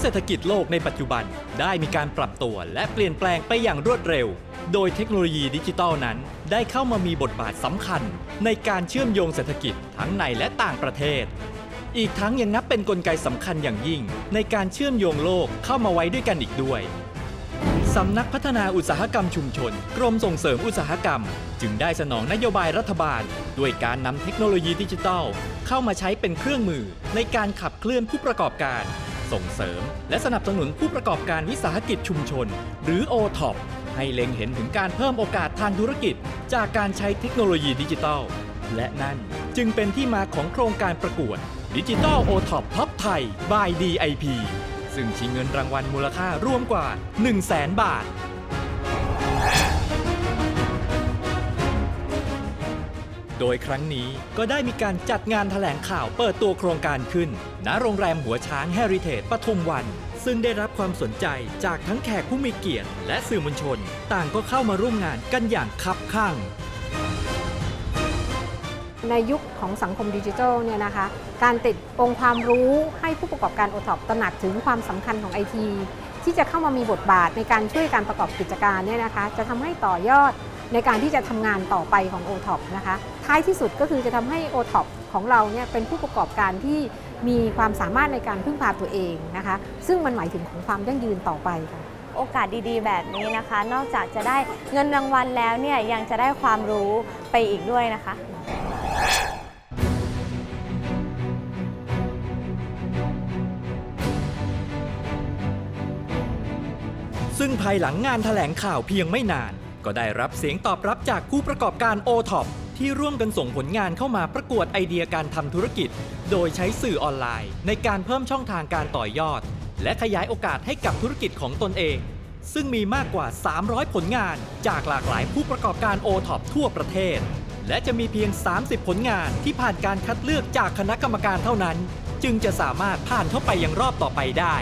เศรษฐกิจโลกในปัจจุบันได้มีการปรับตัวและเปลี่ยนแปลงไปอย่างรวดเร็ว โดยเทคโนโลยีดิจิทัลนั้นได้เข้ามามีบทบาทสำคัญ ในการเชื่อมโยงเศรษฐกิจทั้งในและต่างประเทศ อีกทั้งยังนับเป็นนกลไกสำคัญอย่างยิ่ง ในการเชื่อมโยงโลกเข้ามาไว้ด้วยกันอีกด้วยสำนักพัฒนาอุตสาหกรรมชุมชน กรมส่งเสริมอุตสาหกรรม จึงได้สนองนโยบายรัฐบาล ด้วยการนำเทคโนโลยีดิจิทัล เข้ามาใช้เป็นเครื่องมือในการขับเคลื่อนผู้ประกอบการ ส่งเสริม และสนับสนุนผู้ประกอบการวิสาหกิจชุมชน หรือ o t o p ให้เล็งเห็นถึงการเพิ่มโอกาสทางธุรกิจ จากการใช้เทคโนโลยีดิจิทัล และนั่นจึงเป็นที่มาของโครงการประกวดดิจิทัลโอท็อปท็อปไทย by DIP ซึ่งชิงเงินรางวัลมูลค่ารวมกว่า 1 0 0 0 0แสนบาท โดยครั้งนี้ก็ได้มีการจัดงานแถลงข่าวเปิดตัวโครงการขึ้น ณ โรงแรมหัวช้างแฮริเทจปทุมวัน ซึ่งได้รับความสนใจจากทั้งแขกผู้มีเกียรติ และสื่อมวลชน ต่างก็เข้ามาร่วมงานกันอย่างคับข้าง ในยุคของสังคมดิจิทัลเนี่ยนะคะ การติดองค์ความรู้ให้ผู้ประกอบการโอท็อปตระหนักถึงความสำคัญของไอทีที่จะเข้ามามีบทบาทในการช่วยการประกอบกิจการเนี่ยนะคะ จะทำให้ต่อยอด ในการที่จะทำงานต่อไปของ o t o p นะคะ ท้ายที่สุดก็คือจะทำให้ o t o p ของเราเนี่ยเป็นผู้ประกอบการที่มีความสามารถในการพึ่งพาตัวเองนะคะ ซึ่งมันหมายถึงของความยั่งยืนต่อไปค่ะ โอกาสดีๆ แบบนี้นะคะ นอกจากจะได้เงินรางวัลแล้วเนี่ยยังจะได้ความรู้ไปอีกด้วยนะคะซึ่งภายหลังงานถแถลงข่าวเพียงไม่นาน ก็ได้รับเสียงตอบรับจากผู้ประกอบการ o t o p ที่ร่วมกันส่งผลงานเข้ามาประกวดไอเดียการทำธุรกิจ โดยใช้สื่อออนไลน์ ในการเพิ่มช่องทางการต่อยอด และขยายโอกาสให้กับธุรกิจของตนเอง ซึ่งมีมากกว่า 300 ผลงาน จากหลากหลายผู้ประกอบการ o t o p ทั่วประเทศ และจะมีเพียง 30 ผลงานที่ผ่านการคัดเลือกจากคณะกรรมการเท่านั้น จึงจะสามารถผ่านเข้าไปยังรอบต่อไปได้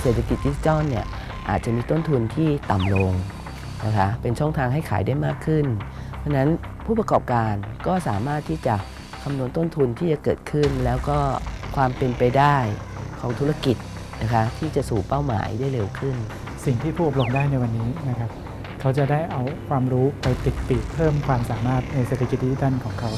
เศรษฐกิจดิจิทัลเนี่ยอาจจะมีต้นทุนที่ต่ำลงนะคะเป็นช่องทางให้ขายได้มากขึ้น เพราะนั้นผู้ประกอบการก็สามารถที่จะคำนวณต้นทุนที่จะเกิดขึ้น แล้วก็ความเป็นไปได้ของธุรกิจนะคะที่จะสู่เป้าหมายได้เร็วขึ้น สิ่งที่ผู้อบรมได้ในวันนี้นะครับเขาจะได้เอาความรู้ไปติดปีกเพิ่มความสามารถในเศรษฐกิจดิจิทัลของเขา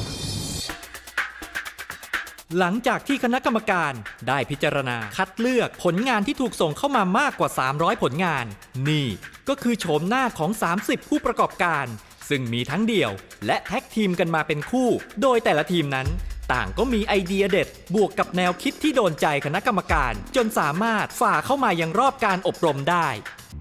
หลังจากที่คณะกรรมการได้พิจารณาคัดเลือกผลงานที่ถูกส่งเข้ามามากกว่า 300 ผลงาน นี่ก็คือโฉมหน้าของ 30 ผู้ประกอบการ ซึ่งมีทั้งเดี่ยว และแท็กทีมกันมาเป็นคู่ โดยแต่ละทีมนั้น ต่างก็มีไอเดียเด็ด บวกกับแนวคิดที่โดนใจคณะกรรมการ จนสามารถฝ่าเข้ามายังรอบการอบรมได้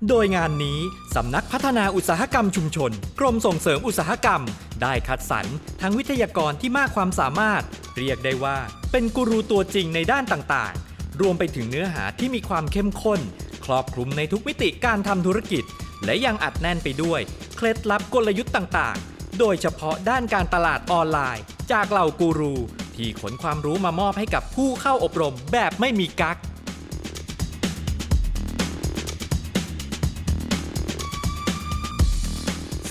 โดยงานนี้ สำนักพัฒนาอุตสาหกรรมชุมชน กรมส่งเสริมอุตสาหกรรม ได้คัดสรรทั้งวิทยากรที่มากความสามารถ เรียกได้ว่า เป็นกูรูตัวจริงในด้านต่างๆ รวมไปถึงเนื้อหาที่มีความเข้มข้น ครอบคลุมในทุกมิติการทำธุรกิจ และยังอัดแน่นไปด้วย เคล็ดลับกลยุทธ์ต่างๆ โดยเฉพาะด้านการตลาดออนไลน์ จากเหล่ากูรู ที่ขนความรู้มามอบให้กับผู้เข้าอบรมแบบไม่มีกัก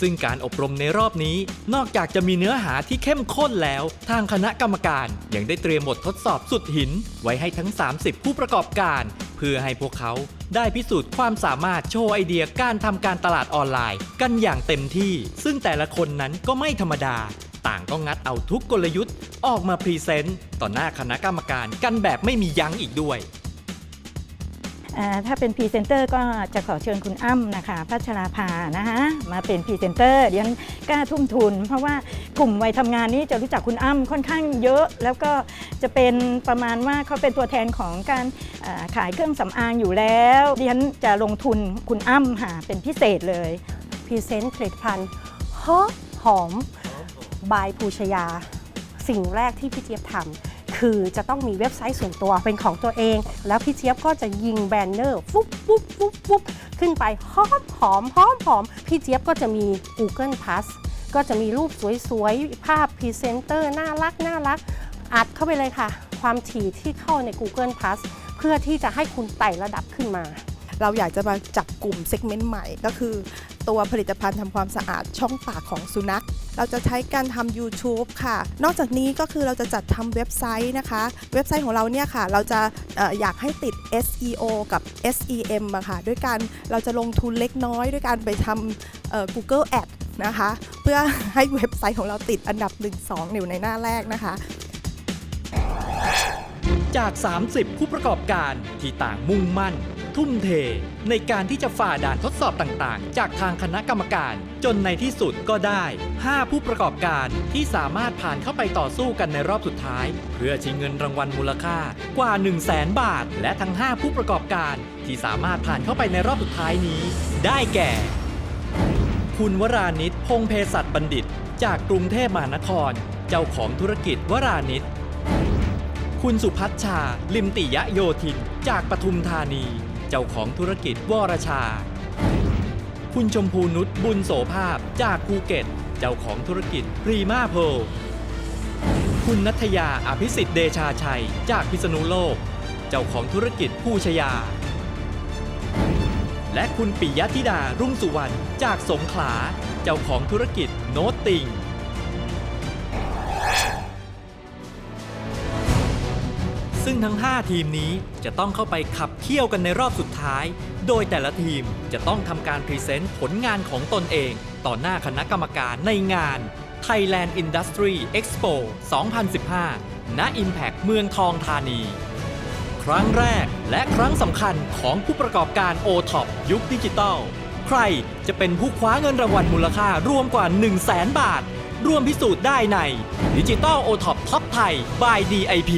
ซึ่งการอบรมในรอบนี้ นอกจากจะมีเนื้อหาที่เข้มข้นแล้ว ทางคณะกรรมการยังได้เตรียมบททดสอบสุดหิน ไว้ให้ทั้ง 30 ผู้ประกอบการ เพื่อให้พวกเขาได้พิสูจน์ความสามารถโชว์ไอเดียการทำการตลาดออนไลน์ กันอย่างเต็มที่ ซึ่งแต่ละคนนั้นก็ไม่ธรรมดา ต่างก็งัดเอาทุกกลยุทธ์ ออกมาพรีเซนต์ต่อหน้าคณะกรรมการกันแบบไม่มียั้งอีกด้วย ถ้าเป็นพรีเซนเตอร์ก็จะขอเชิญคุณอ้ำนะคะพัชราภานะคะมาเป็นพรีเซนเตอร์เดี๋ยวฉันกล้าทุ่มทุน เพราะว่ากลุ่มวัยทำงานนี้จะรู้จักคุณอ้ำค่อนข้างเยอะ แล้วก็จะเป็นประมาณว่าเขาเป็นตัวแทนของการอ่าขายเครื่องสำอางอยู่แล้วดิฉันจะลงทุนคุณอ้ำค่ะเป็นพิเศษเลยพรีเซนต์ผลิตภัณฑ์หอมหอมบายภูชยา สิ่งแรกที่พี่เจี๊ยบทำ คือจะต้องมีเว็บไซต์ส่วนตัวเป็นของตัวเอง แล้วพี่เจี๊ยบก็จะยิงแบนเนอร์ฟุ๊บฟุ๊บฟุ๊บฟุ๊บขึ้นไปหอมหอมหอมหอมพี่เจี๊ยบก็จะมี Google Plus ก็จะมีรูปสวยๆ ภาพพรีเซนเตอร์น่ารักน่ารัก อัดเข้าไปเลยค่ะ ความถี่ที่เข้าใน Google Plus เพื่อที่จะให้คุณไต่ระดับขึ้นมา เราอยากจะมาจับกลุ่มเซกเมนต์ใหม่ก็คือ ตัวผลิตภัณฑ์ทำความสะอาดช่องปากของสุนัข เราจะใช้การทำ YouTube ค่ะ นอกจากนี้ก็คือเราจะจัดทำเว็บไซต์นะคะ เว็บไซต์ของเราเนี่ยค่ะ เราจะอออยากให้ติด SEO กับ SEM อะค่ะ ด้วยการเราจะลงทุนเล็กน้อย ด้วยการไปทำ Google Ad นะคะ เพื่อให้เว็บไซต์ของเราติดอันดับ 1-2 อยู่ในหน้าแรกนะคะจาก 30 ผู้ประกอบการที่ต่างมุ่งมั่น ทุ่มเท ในการที่จะฝ่าด่านทดสอบต่างๆ จากทางคณะกรรมการ จนในที่สุดก็ได้ 5 ผู้ประกอบการที่สามารถผ่านเข้าไปต่อสู้กันในรอบสุดท้าย เพื่อชิงเงินรางวัลมูลค่ากว่า 1 0 0 0 0แบาท และทั้ง 5 ผู้ประกอบการที่สามารถผ่านเข้าไปในรอบสุดท้ายนี้ ได้แก่ คุณวรานิตพงเพศัตบัณฑิต จากกรุงเทพมหานคร เจ้าของธุรกิจวรานิตคุณสุพัชชา ลิมติยะโยธิน จากปทุมธานี เจ้าของธุรกิจวรชา คุณชมพูนุชบุญโสภาพจากภูเก็ต เจ้าของธุรกิจพรีมาโพลคุณนัทยาอภิสิทธิ์เดชาชัย จากพิษณุโลก เจ้าของธุรกิจผู้ชยา และคุณปิยธิดารุ่งสุวรรณจากสงขลา เจ้าของธุรกิจโนตติง ทั้ง 5 ทีมนี้จะต้องเข้าไปขับเคี่ยวกันในรอบสุดท้าย โดยแต่ละทีมจะต้องทำการพรีเซนต์ผลงานของตนเอง ต่อหน้าคณะกรรมการในงาน Thailand Industry Expo 2015 ณ Impact เมืองทองธานี ครั้งแรกและครั้งสำคัญของผู้ประกอบการ o t o p ยุคดิจิตอลใครจะเป็นผู้คว้าเงินรางวัลมูลค่ารวมกว่า 1 0 0 0 0แบาท ร่วมพิสูจน์ได้ในดิจิตอลโอท็อปท็อปไทย by DIP